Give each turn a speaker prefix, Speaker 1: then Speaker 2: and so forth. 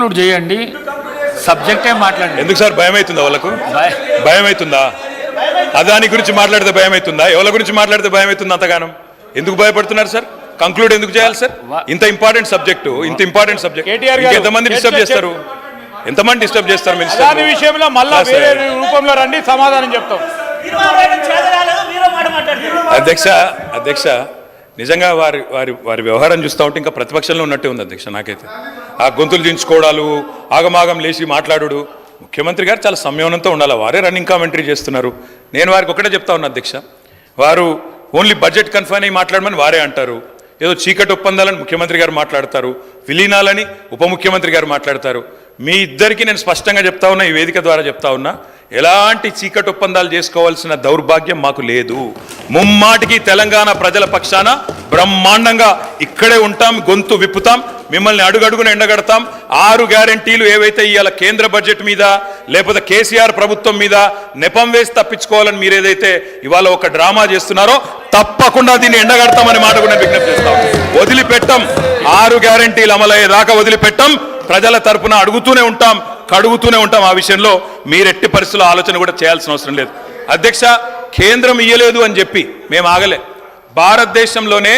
Speaker 1: Conclude చేయండి. సబ్జెక్టే మాట్లాడండి.
Speaker 2: ఎందుకు సార్ భయం అవుతుందా వాళ్ళకు?
Speaker 1: భయ-
Speaker 2: అవుతుందా అదాని గురించి మాట్లాడితే భయం అవుతుందా ఎవరి గురించి మాట్లాడితే భయం అవుతుంది అంతగానం? ఎందుకు భయపడుతున్నారు సార్? కంక్లూడ్ ఎందుకు చేయాలి సార్? ఇంత ఇంపార్టెంట్ సబ్జెక్టు ఇంత ఇంపార్టెంట్ సబ్జెక్ట్ ఎంతమంది డిస్టర్బ్ చేస్తారు? ఎంతమంది డిస్టర్బ్ చేస్తారు
Speaker 3: దాని విషయంలో మళ్ళా. వేరే రూపంలో రండి సమాధానం చెప్తాం.
Speaker 2: అధ్యక్ష అధ్యక్ష నిజంగా వారి వారి వారి వ్యవహారం చూస్తూ ఉంటే ఇంకా ప్రతిపక్షంలో ఉన్నట్టే ఉంది అధ్యక్ష నాకైతే. ఆ గొంతులు దించుకోవడాలు ఆగమాగం లేచి మాట్లాడు ముఖ్యమంత్రి గారు చాలా సంయమనంతో ఉండాలి. వారే రన్నింగ్ కామెంటరీ చేస్తున్నారు. నేను వారికి ఒకటే చెప్తా ఉన్నా అధ్యక్ష. వారు ఓన్లీ బడ్జెట్ కన్ఫైన్ అయ్యి మాట్లాడమని వారే అంటారు. ఏదో చీకటి ఒప్పందాలని ముఖ్యమంత్రి గారు మాట్లాడతారు. విలీనాలని ఉప ముఖ్యమంత్రి గారు మాట్లాడతారు. మీ ఇద్దరికీ నేను స్పష్టంగా చెప్తా ఉన్నా ఈ వేదిక ద్వారా చెప్తా ఉన్నా. ఎలాంటి చీకటి ఒప్పందాలు చేసుకోవాల్సిన దౌర్భాగ్యం మాకు లేదు. ముమ్మాటికి తెలంగాణ ప్రజల పక్షాన బ్రహ్మాండంగా ఇక్కడే ఉంటాం గొంతు విప్పుతాం మిమ్మల్ని అడుగడుగున ఎండగడతాం. ఆరు గ్యారంటీలు ఏవైతే ఇవాళ కేంద్ర బడ్జెట్ మీద లేకపోతే కేసీఆర్ ప్రభుత్వం మీద నెపం వేసి తప్పించుకోవాలని మీరు ఏదైతే ఇవాళ ఒక డ్రామా చేస్తున్నారో తప్పకుండా దీన్ని ఎండగడతామని మాట కూడా విజ్ఞప్తి చేస్తాం వదిలిపెట్టం. ఆరు గ్యారంటీలు అమలయ్యేదాకా వదిలిపెట్టం. ప్రజల తరపున అడుగుతూనే ఉంటాం. కడుగుతూనే ఉంటాం ఆ విషయంలో. మీరెట్టి పరిస్థితుల్లో ఆలోచన కూడా చేయాల్సిన అవసరం లేదు. అధ్యక్ష కేంద్రం ఇయ్యలేదు అని చెప్పి మేము ఆగలే. భారతదేశంలోనే